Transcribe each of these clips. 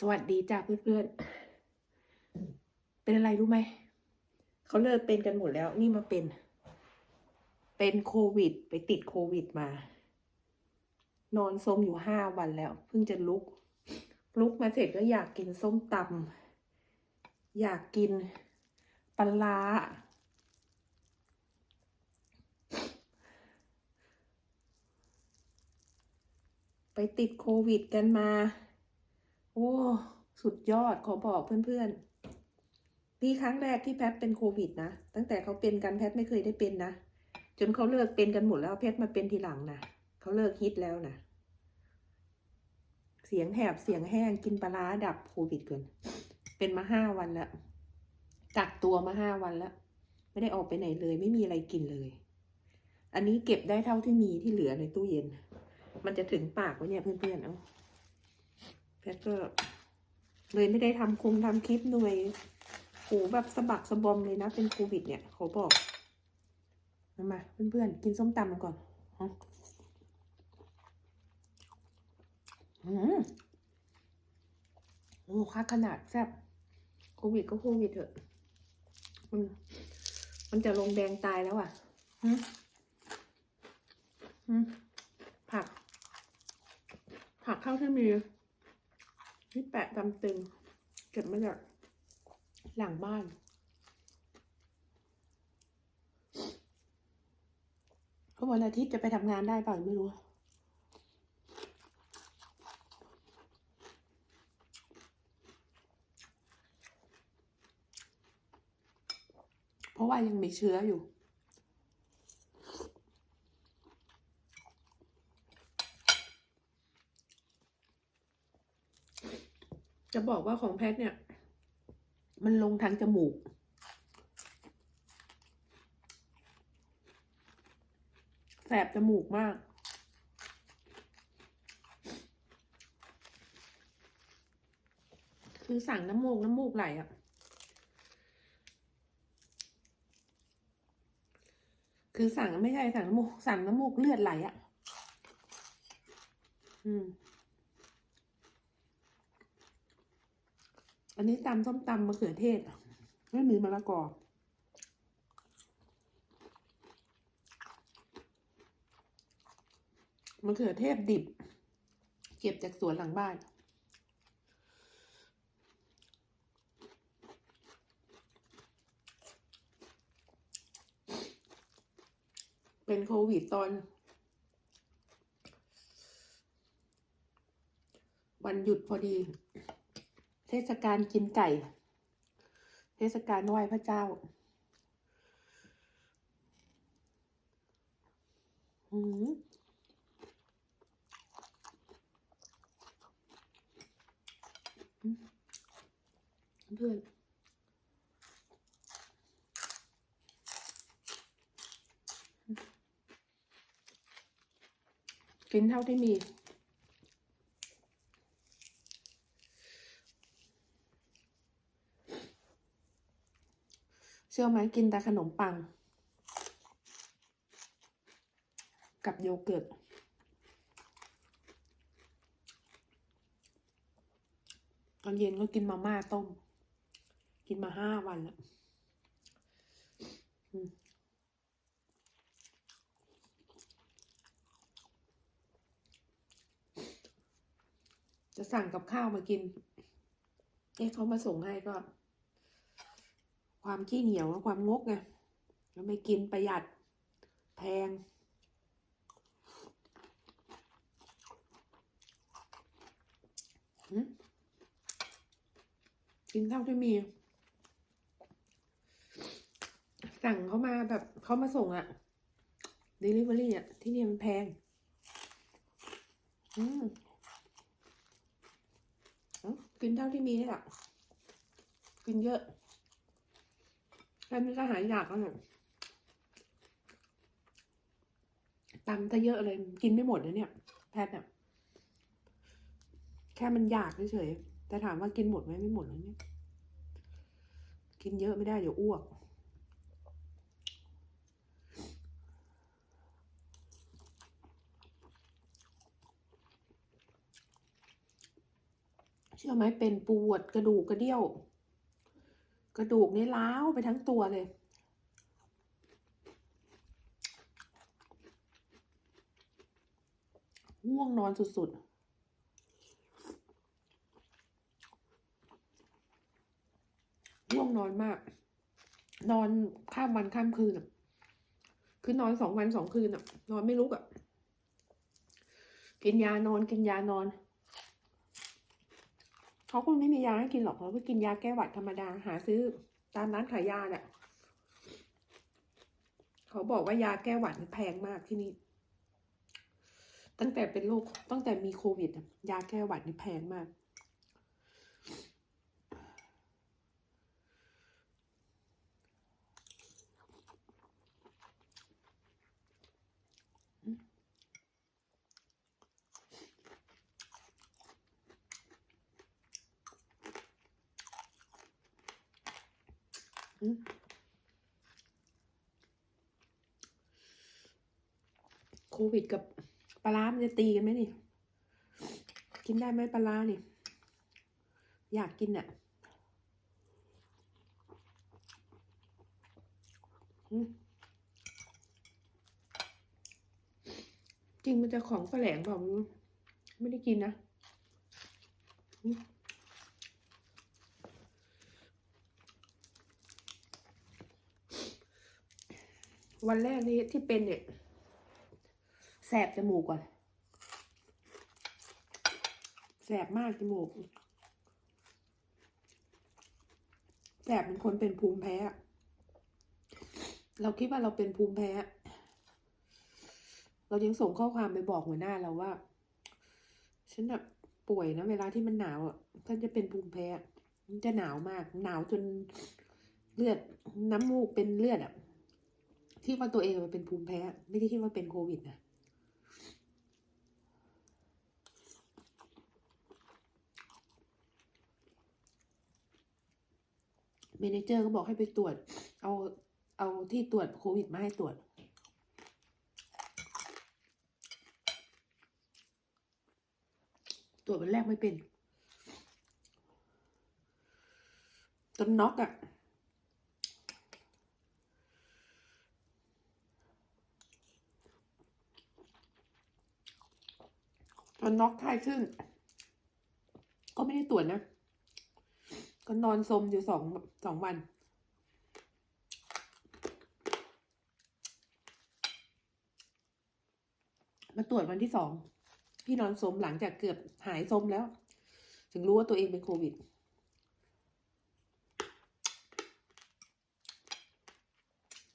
สวัสดีจ้าเพื่อนๆ เป็นอะไรรู้ไหม เขาเลิกเป็นกันหมดแล้ว นี่มาเป็น เป็นโควิด ไปติดโควิดมา นอนสมอยู่ห้าวันแล้ว เพิ่งจะลุก ลุกมาเสร็จก็อยากกินส้มตำอยากกินปลาร้าไปติดโควิดกันมา โอ้ สุดยอดขอบอกเพื่อนๆ นี่ครั้งแรกที่แพทเป็นโควิดนะ ตั้งแต่เขาเป็นกันแพทไม่เคยได้เป็นนะ จนเขาเลิกเป็นกันหมดแล้วแพทมาเป็นทีหลังนะเขาเลิกฮิตแล้วนะเสียงแหบเสียงแห้งกินปลาดับโควิดเกิน เป็นมาห้าวันแล้วกักตัวมาห้าวันแล้ว ไม่ได้ออกไปไหนเลย ไม่มีอะไรกินเลย อันนี้เก็บได้เท่าที่มีที่เหลือในตู้เย็น มันจะถึงปากวะเนี่ยเพื่อนๆ เอา แพทก็ เลยไม่ได้ทำคงทำคลิปหน่วยโหแบบสะบักสะบอมเลยนะ เป็นโควิดเนี่ยเขาบอก มามาเพื่อนๆ กินส้มตำกันก่อนฮะอืมโอ้ค่าขนาดแซ่บโควิดก็โควิดเถอะ มัน มันจะลงแดงตายแล้วอะหืมหืมผัก ผักเข้าที่มี ที่แปะตำตึง เก็บมาจากหลังบ้าน เพราะวันอาทิตย์จะไปทำงานได้เปล่าไม่รู้เพราะว่ายังมีเชื้ออยู่ จะบอกว่าของแพทเนี่ย มันลงทางจมูก แสบจมูกมาก คือสั่งน้ำมูกน้ำมูกไหลอะคือสั่งไม่ใช่สั่งน้ำมูกสั่งน้ำมูกเลือดไหลอะอืม อันนี้ตำส้มตำมะเขือเทศ ไม่มีมะละกอมะเขือเทศดิบ เก็บจากสวนหลังบ้าน เป็นโควิดตอน วันหยุดพอดี ทศกาลกินไก่ เทศกาลไหว้พระเจ้า อืมอืมเพื่อนกินเท่าที่มี เชื่อไหมกินแต่ขนมปัง กับโยเกิร์ตตอนเย็นก็กินมาม่าต้ม กินมาห้าวันแล้วจะสั่งกับข้าวมากิน เอ๊ะเขามาส่งให้ก็ ความขี้เหนียวความงกไงแล้วไม่กินประหยัดแพง กินเท่าที่มี สั่งเขามาแบบเขามาส่งอะ delivery อะที่นี่มันแพง อืมกินเท่าที่มีนี่แหละ กินเยอะ แค่นี้ก็หายอยากแล้วเนี่ยตำซะเยอะเลย กินไม่หมดนะเนี่ย แพทย์เนี่ยแค่มันอยากเฉยๆแต่ถามว่ากินหมดไหมไม่หมดแล้วเนี่ย กินเยอะไม่ได้เดี๋ยวอ้วกเชื่อไหมเป็นปวดกระดูกกระเดี่ยว กระดูกนี่ล้าวไปทั้งตัวเลย ง่วงนอนสุดๆง่วงนอนมาก นอนข้ามวันข้ามคืนอะคือนอนสองวันสองคืนอะนอนไม่ลุกอะ กินยานอนกินยานอน เขาคงไม่มียาให้กินหรอกเขาก็กินยาแก้หวัดธรรมดาหาซื้อตามร้านขายยาแหละเขาบอกว่ายาแก้หวัดนี่แพงมากที่นี่ตั้งแต่เป็นโรคตั้งแต่มีโควิด ยาแก้หวัดนี่แพงมาก โควิดกับปลาร้ามันจะตีกันไหมนี่ กินได้ไหมปลาร้านี่อยากกินอะจริงมันจะของแสลงเปล่าไม่รู้ไม่ได้กินนะ วันแรกนี่ที่เป็นเนี่ย แสบจมูกก่อน แสบมากจมูก แสบเป็นคนเป็นภูมิแพ้ เราคิดว่าเราเป็นภูมิแพ้ เรายังส่งข้อความไปบอกหัวหน้าเราว่า ฉันแบบป่วยนะเวลาที่มันหนาวอะฉันจะเป็นภูมิแพ้ มันจะหนาวมาก หนาวจนเลือดน้ำมูกเป็นเลือดอะ คิดว่าตัวเองมันเป็นภูมิแพ้ ไม่ได้คิดว่าเป็นโควิดนะเมนเจอร์ก็บอกให้ไปตรวจ เอาเอาที่ตรวจโควิดมาให้ตรวจตรวจวันแรกไม่เป็นจนน็อกอะ่ะ จนน็อกไข้ขึ้น ก็ไม่ได้ตรวจนะ ก็นอนสมอยู่สองสองวันมาตรวจวันที่สอง พี่นอนสมหลังจากเกือบหายสมแล้ว ถึงรู้ว่าตัวเองเป็นโควิด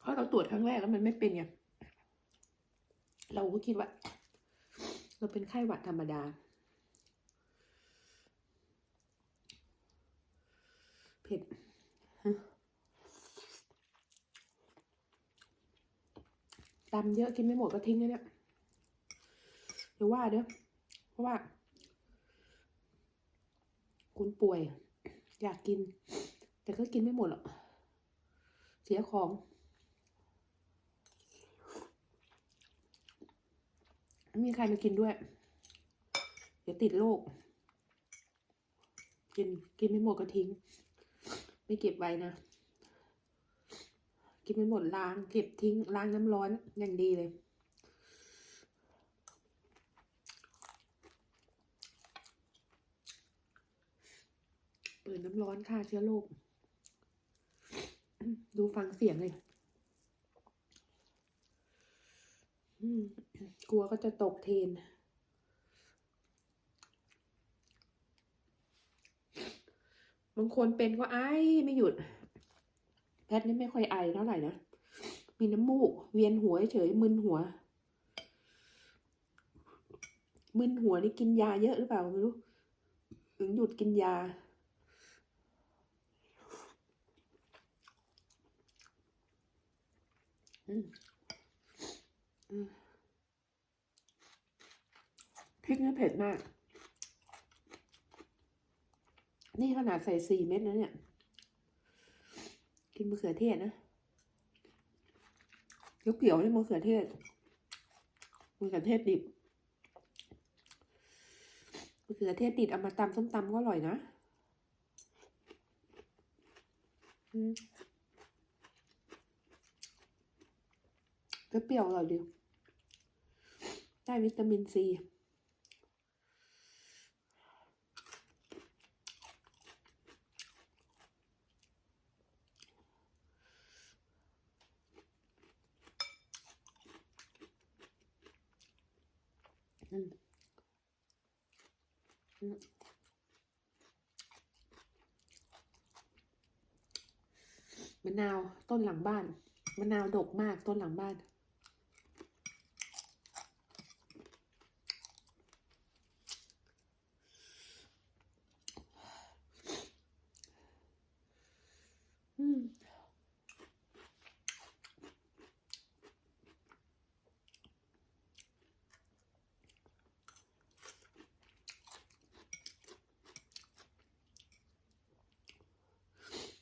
เพราะเราตรวจครั้งแรกแล้วมันไม่เป็นไงเราก็คิดว่า เราเป็นไข้หวัดธรรมดา เผ็ดตำเยอะกินไม่หมดก็ทิ้งเลยเนี่ยเดี๋ยวว่าเด้อเพราะว่า คุณป่วย อยากกิน แต่ก็กินไม่หมดหรอกเสียของ ไม่มีใครมากินด้วย เดี๋ยวติดโรคกินกินไม่หมดก็ทิ้ง ไม่เก็บไว้นะ กินไม่หมดล้าง เก็บทิ้งล้างน้ำร้อนอย่างดีเลยเปิดน้ำร้อนฆ่าเชื้อโรคดูฟังเสียงเลย อืม กลัวก็จะตกเทรนบางคนเป็นก็ไอไม่หยุด แพทย์นี่ไม่ค่อยไอเท่าไหร่นะ มีน้ำมูก เวียนหัวเฉยมึนหัว มึนหัวนี่กินยาเยอะหรือเปล่าไม่รู้ ถึงหยุดกินยา อืม พริกนี่เผ็ดมาก นี่ขนาดใส่สี่เม็ดนะเนี่ย กินมะเขือเทศนะเขียวๆนี่มะเขือเทศมะเขือเทศดิบมะเขือเทศติดเอามาตำส้มตำก็อร่อยนะอืมเปรี้ยวๆอร่อยดี ได้วิตามินซีอืมอืมมะนาวต้นหลังบ้านมะนาวดกมากต้นหลังบ้าน อืม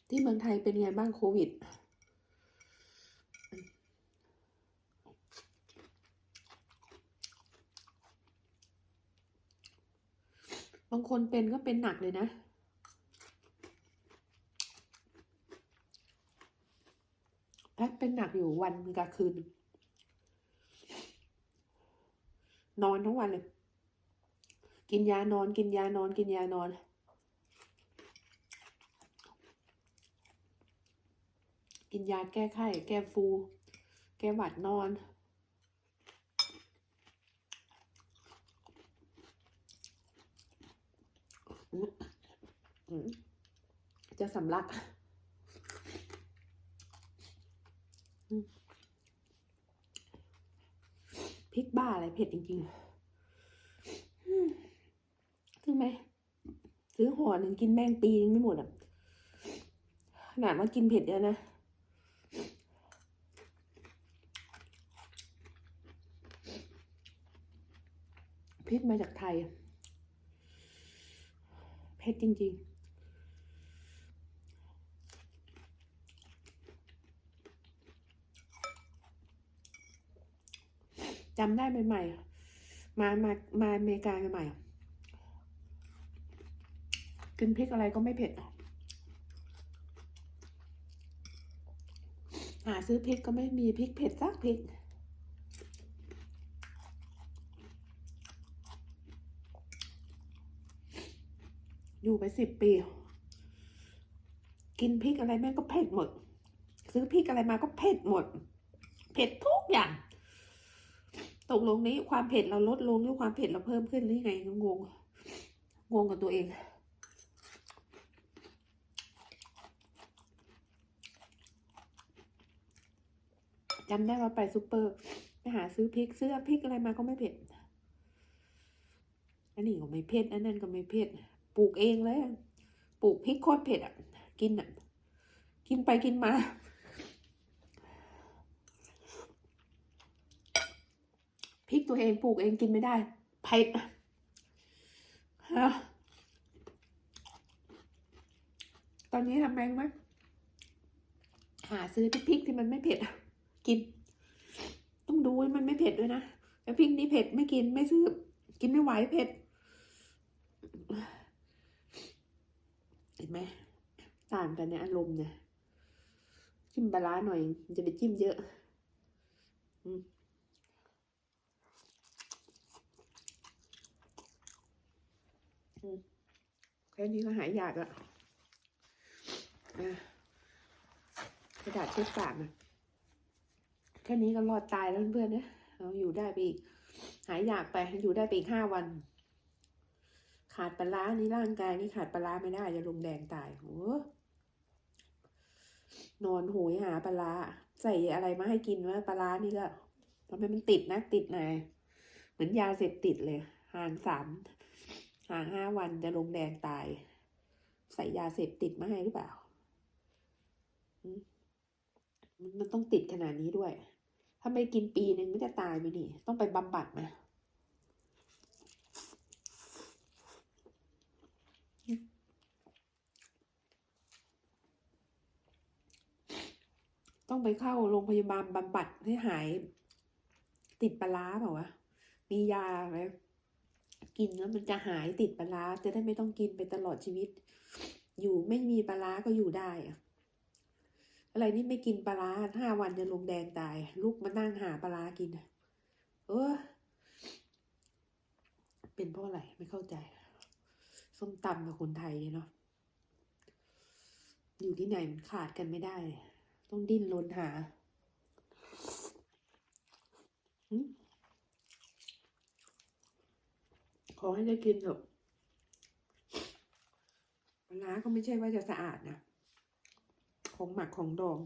ที่ เมืองไทยเป็นไงบ้างโควิด บางคนเป็นก็เป็นหนักเลยนะแอดเป็นหนักอยู่วันกับคืน นอนทั้งวันเลย กินยานอน กินยานอน กินยานอน กินยาแก้ไข้ แก้ฟู แก้หวัดนอน จะสำลักพริกบ้าอะไรเผ็ดจริงๆอืมถึงไหม ซื้อห่อหนึ่งกินแม่งปีนึงไม่หมดอะ ขนาดว่ากินเผ็ดเยอะนะ พริกมาจากไทย เผ็ดจริง ๆจำได้ใหม่ๆมา มา มาอเมริกาใหม่ๆกินพริกอะไรก็ไม่เผ็ด หาซื้อพริกก็ไม่มีพริกเผ็ดสักพริก อยู่ไปสิบปี กินพริกอะไรแม่ก็เผ็ดหมด ซื้อพริกอะไรมาก็เผ็ดหมด เผ็ดทุกอย่าง ตกลงนี้ความเผ็ดเราลดลงหรือความเผ็ดเราเพิ่มขึ้นหรือไงงงงงกับตัวเองจำได้ว่าไปซูเปอร์ไปหาซื้อพริกซื้อพริกอะไรมาก็ไม่เผ็ด อันนี้ก็ไม่เผ็ด อันนั้นก็ไม่เผ็ด ปลูกเองเลยปลูกพริกโคตรเผ็ดอะ กินอะ กินไปกินมา พริกตัวเองปลูกเองกินไม่ได้เผ็ดฮะตอนนี้ทำไงไหมหาซื้อพริกที่มันไม่เผ็ดกิน ต้องดูมันไม่เผ็ดด้วยนะแต่พริกนี้เผ็ดไม่กินไม่ซื้อ กินไม่ไหวเผ็ด ไหมต่างกันในอารมณ์เนี่ยจิ้มปลาร้าหน่อยจะไปจิ้มเยอะอืมแค่นี้ก็หายอยากอะอะกระดาษเช็ดปากนะแค่นี้ก็รอดตายแล้วเพื่อนๆนะเราอยู่ได้ไปอีก หายอยากไปอยู่ได้ไปอีกห้าวัน ขาดปลาร้านี่ร่างกายนี่ขาดปลาไม่ได้จะลงแดงตายโอนอนโหยหาปลาใส่อะไรมาให้กินวะปลาร้านี่ก็ทำไมมันติดนะติดหนเหมือนยาเสพติดเลย ห่างสามห่างห้าวันจะลงแดงตาย ใส่ยาเสพติดมาให้หรือเปล่ามันต้องติดขนาดนี้ด้วย ถ้าไม่กินปีหนึ่งไม่จะตายไหมนี่ ต้องไปบำบัดไหม ต้องไปเข้าโรงพยาบาลบำบัดให้หาย ติดปลาร้าเปล่าวะมียาไหมกินแล้วมันจะหายติดปลาร้าจะได้ไม่ต้องกินไปตลอดชีวิต อยู่ไม่มีปลาร้าก็อยู่ได้อะอะไรนี่ไม่กินปลาร้าห้าวันจะลงแดงตาย ลูกมานั่งหาปลาร้ากินเออเป็นเพราะอะไรไม่เข้าใจ ส้มตำกับคนไทยเนี่ยเนาะอยู่ที่ไหนมันขาดกันไม่ได้ ต้องดิ้นรนหาขอให้ได้กินเถอะปลาร้าก็ไม่ใช่ว่าจะสะอาดนะ ของหมักของดอง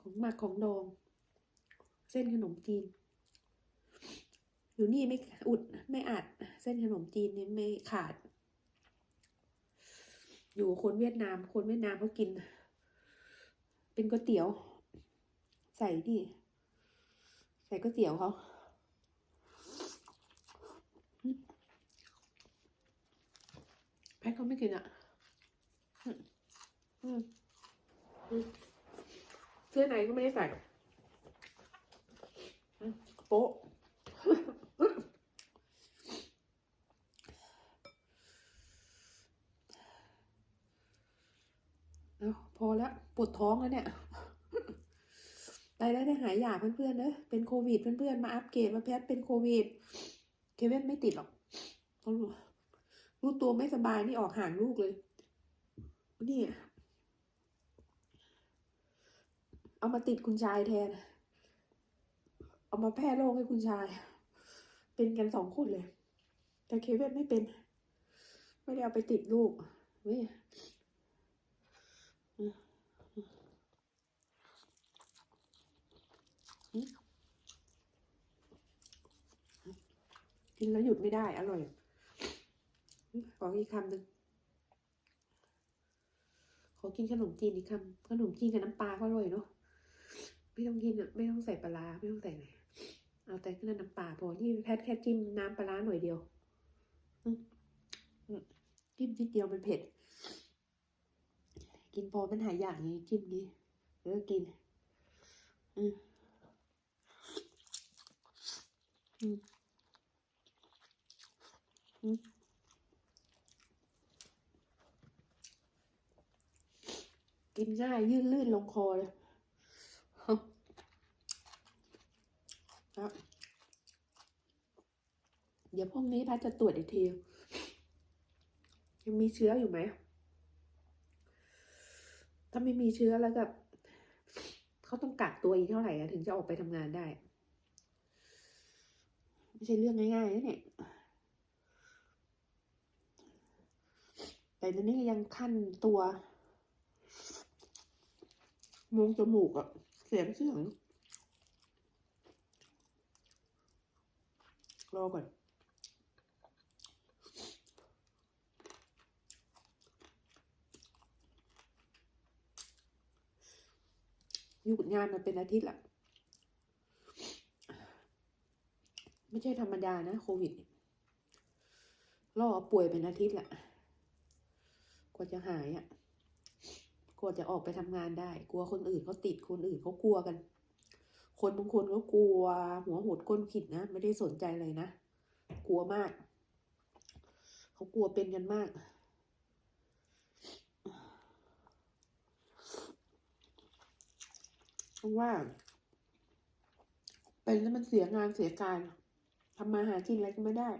ของหมักของดอง เส้นขนมจีน อยู่นี่ไม่อุดไม่อัดเส้นขนมจีนนี่ไม่ขาด อยู่คนเวียดนาม คนเวียดนามเขากิน เป็นก๋วยเตี๋ยว ใส่ดิใส่ก๋วยเตี๋ยวเขาแพทเขาไม่กินอะเสื้อไหนก็ไม่ได้ใส่โป๊ะ เอาพอแล้วปวดท้องแล้วเนี่ยไปแล้วได้หายอยากเพื่อนๆเนอะเป็นโควิดเพื่อนๆมาอัปเกรดมาแพทเป็นโควิด เคเว่นไม่ติดหรอกเพราะรู้รู้ตัวไม่สบายนี่ออกห่างลูกเลย นี่ เอามาติดคุณชายแทน เอามาแพร่โรคให้คุณชาย เป็นกันสองคนเลย แต่เคเว่นไม่เป็น ไม่ได้เอาไปติดลูกเว้ย กินแล้วหยุดไม่ได้ อร่อย ขออีกคำหนึ่งขอกินขนมจีนอีกคำขนมจีนกับน้ำปลาก็อร่อยเนาะไม่ต้องกินอะไม่ต้องใส่ปลาไม่ต้องใส่ไหนเอาแต่แค่น้ำปลาพอนี่แพทแค่จิ้มน้ำปลาหน่อยเดียวจิ้มนิดเดียวมันเผ็ด กินพอมันหายอยากนี้จิ้มนี้แล้วก็กิน อืมอืม กินง่ายยืดลื่นลงคอเลยครับเดี๋ยวพรุ่งนี้พัดจะตรวจอีกที ยังมีเชื้ออยู่ไหม ถ้าไม่มีเชื้อแล้วกับเขาต้องกักตัวอีกเท่าไหร่ถึงจะออกไปทำงานได้ ไม่ใช่เรื่องง่ายๆนะเนี่ย แต่ตอนนี้ยังขั้นตัวมงจมูกอะเสียงเสียงรอก่อนหยุดงานมาเป็นอาทิตย์ละไม่ใช่ธรรมดานะโควิดรอป่วยเป็นอาทิตย์ละ กว่าจะหายอะ่ะกลัวจะออกไปทำงานได้ กลัวคนอื่นเขาติดคนอื่นเขากลัวกัน คนบางคนเขากลัว หัวหดก้นขิดนะไม่ได้สนใจเลยนะกลัวมากเขากลัวเป็นกันมากเพราะว่าเป็นแล้วมันเสียงานเสียการทำมาหากินอะไรก็ไม่ได้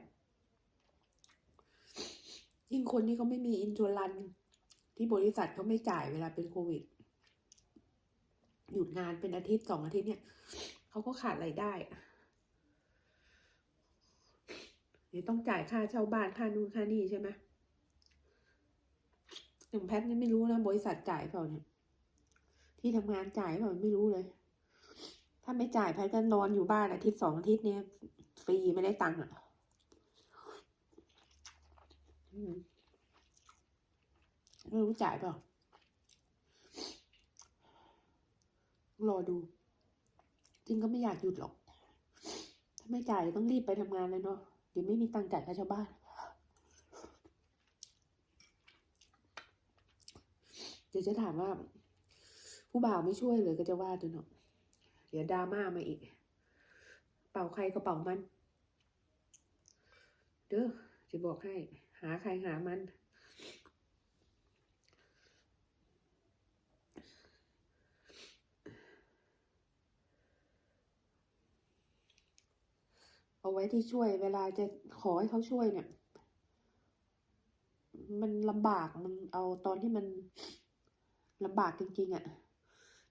ยิ่งคนที่เขาไม่มีอินชัวรัน ที่บริษัทเขาไม่จ่ายเวลาเป็นโควิด หยุดงานเป็นอาทิตย์สองอาทิตย์เนี่ยเขาก็ขาดรายได้เดี๋ยวต้องจ่ายค่าเช่าบ้านค่านู่นค่านี่ใช่ไหมอย่างแพทนี่ไม่รู้นะบริษัทจ่ายเปล่าเนี่ย ที่ทำงานจ่ายเปล่าไม่รู้เลย ถ้าไม่จ่ายแพทก็นอนอยู่บ้านอาทิตย์สองอาทิตย์เนี่ยฟรีไม่ได้ตังค์อะ ไม่รู้จ่ายเปล่ารอดู จริงก็ไม่อยากหยุดหรอก ถ้าไม่จ่ายต้องรีบไปทำงานเลยเนาะ เดี๋ยวไม่มีตังค์จ่ายค่าช่าบ้าน เดี๋ยวจะถามว่า ผู้บ่าวไม่ช่วยเลยก็จะว่าตัวเนาะ เดี๋ยวดราม่ามาอีกไปเป่าใครก็เป่ามัน เด้อจะบอกให้ หาใครหามัน เอาไว้ที่ช่วย เวลาจะขอให้เขาช่วยเนี่ย มันลำบากมันเอาตอนที่มันลำบากจริง ๆอะ่ะ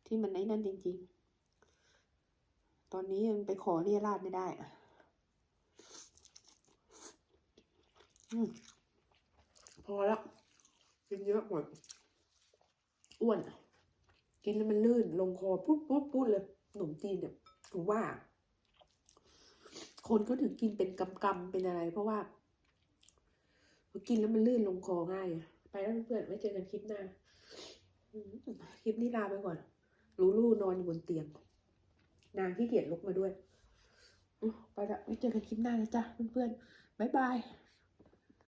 ที่มันไอ้นั่นจริง ๆ ตอนนี้มันไปขอเรียราดไม่ได้อะอืม พอแล้ว กินเยอะหมด อ้วน กินแล้วมันลื่น ลงคอปุ๊บปุ๊บปุ๊บเลยขนมจีนเนี่ยถึงว่า คนเขาถึงกินเป็นกำๆเป็นอะไร เพราะว่าพอกินแล้วมันลื่นลงคอง่ายอะไปแล้วเพื่อนๆไว้เจอกันคลิปหน้าอืมคลิปนี้ลาไปก่อน ลูลูนอนอยู่บนเตียง นางที่เกียจลุกมาด้วยอืมไปละไว้เจอกันคลิปหน้านะจ๊ะเพื่อนๆบ๊ายบาย